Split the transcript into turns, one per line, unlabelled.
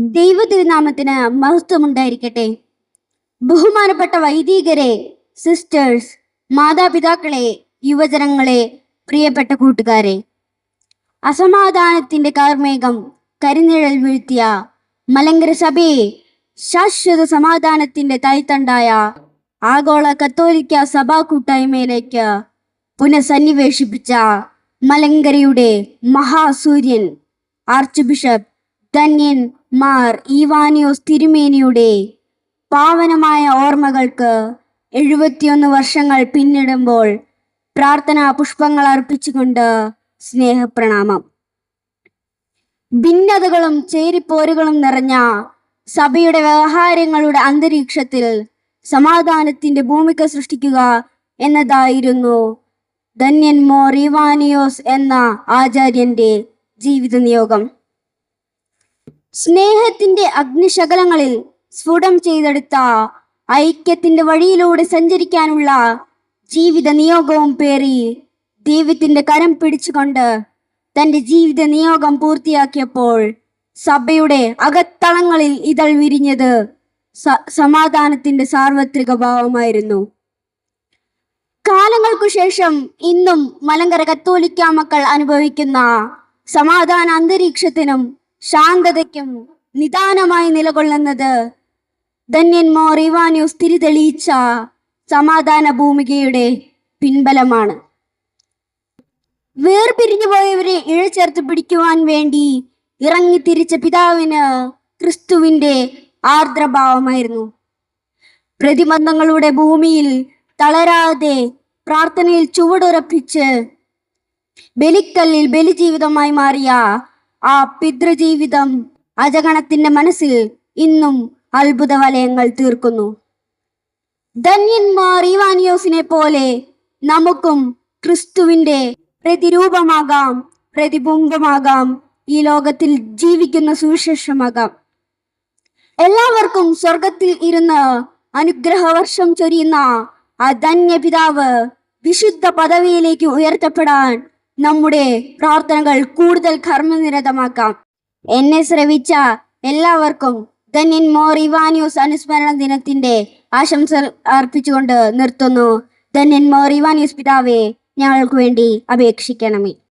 ദൈവതിരുനാമത്തിന് മഹത്വമുണ്ടായിരിക്കട്ടെ. ബഹുമാനപ്പെട്ട വൈദികരെ സിസ്റ്റേഴ്സ് മാതാപിതാക്കളെ യുവജനങ്ങളെ പ്രിയപ്പെട്ട കൂട്ടുകാരെ. അസമാധാനത്തിന്റെ കാർമേഘം കരിനിഴൽ വീഴ്ത്തിയ മലങ്കര സഭയെ ശാശ്വത സമാധാനത്തിന്റെ തൈത്തണ്ടായ ആഗോള കത്തോലിക്ക സഭാ കൂട്ടായ്മയിലേക്ക് പുനഃസന്നിവേശിപ്പിച്ച മലങ്കരയുടെ മഹാസൂര്യൻ ആർച്ച് ബിഷപ്പ് ധന്യൻ മാർ ഈവാനിയോസ് തിരുമേനിയുടെ പാവനമായ ഓർമ്മകൾക്ക് എഴുപത്തിയൊന്ന് വർഷങ്ങൾ പിന്നിടുമ്പോൾ പ്രാർത്ഥനാ പുഷ്പങ്ങൾ അർപ്പിച്ചുകൊണ്ട് സ്നേഹപ്രണാമം. ഭിന്നതകളും ചേരിപ്പോരുകളും നിറഞ്ഞ സഭയുടെ വ്യവഹാരങ്ങളുടെ അന്തരീക്ഷത്തിൽ സമാധാനത്തിന്റെ ഭൂമിക സൃഷ്ടിക്കുക എന്നതായിരുന്നു ധന്യൻ മോർ ഇവാനിയോസ് എന്ന ആചാര്യന്റെ ജീവിത നിയോഗം സ്നേഹത്തിന്റെ അഗ്നിശകലങ്ങളിൽ സ്ഫുടം ചെയ്തെടുത്ത ഐക്യത്തിന്റെ വഴിയിലൂടെ സഞ്ചരിക്കാനുള്ള ജീവിത നിയോഗവും പേറി ദൈവത്തിന്റെ കരം പിടിച്ചുകൊണ്ട് തന്റെ ജീവിത നിയോഗം പൂർത്തിയാക്കിയപ്പോൾ സഭയുടെ അകത്തളങ്ങളിൽ ഇതൾ വിരിഞ്ഞത് സമാധാനത്തിന്റെ സാർവത്രിക ഭാവമായിരുന്നു. കാലങ്ങൾക്കു ശേഷം ഇന്നും മലങ്കര കത്തോലിക്ക മക്കൾ അനുഭവിക്കുന്ന സമാധാന അന്തരീക്ഷത്തിനും ശാന്തതയ്ക്കും നിദാനമായി നിലകൊള്ളുന്നത് ധന്യൻ ഇവാനോ ഇവാന്യൂസ് തിരിതെളിയിച്ച സമാധാന ഭൂമികയുടെ പിൻബലമാണ്. വേർപിരിഞ്ഞു പോയവരെ ഇഴചേർത്ത് പിടിക്കുവാൻ വേണ്ടി ഇറങ്ങി തിരിച്ച പിതാവിന് ക്രിസ്തുവിന്റെ ആർദ്രഭാവമായിരുന്നു. പ്രതിബന്ധങ്ങളുടെ ഭൂമിയിൽ തളരാതെ പ്രാർത്ഥനയിൽ ചുവടുറപ്പിച്ച് ബലിക്കല്ലിൽ ബലിജീവിതമായി മാറിയ ആ പിതൃജീവിതം അജഗണത്തിന്റെ മനസ്സിൽ ഇന്നും അത്ഭുത വലയങ്ങൾ തീർക്കുന്നു. ധന്യന്മാർ ഇവാനിയോസിനെ പോലെ നമുക്കും ക്രിസ്തുവിന്റെ പ്രതിരൂപമാകാം പ്രതിബിംബമാകാം ഈ ലോകത്തിൽ ജീവിക്കുന്ന സുവിശേഷമാകാം. എല്ലാവർക്കും സ്വർഗത്തിൽ ഇരുന്ന് അനുഗ്രഹവർഷം ചൊരിയുന്ന ആ ധന്യ പിതാവ് വിശുദ്ധ പദവിയിലേക്ക് ഉയർത്തപ്പെടാൻ നമ്മുടെ പ്രാർത്ഥനകൾ കൂടുതൽ കർമ്മനിരതമാക്കാം. എന്നെ ശ്രവിച്ച എല്ലാവർക്കും ധന്യൻ മോർ ഇവാനിയോസ് അനുസ്മരണ ദിനത്തിന്റെ ആശംസ അർപ്പിച്ചുകൊണ്ട് നിർത്തുന്നു. ധന്യൻ മോർ ഇവാനിയോസ് പിതാവെ ഞങ്ങൾക്ക് വേണ്ടി അപേക്ഷിക്കണമേ.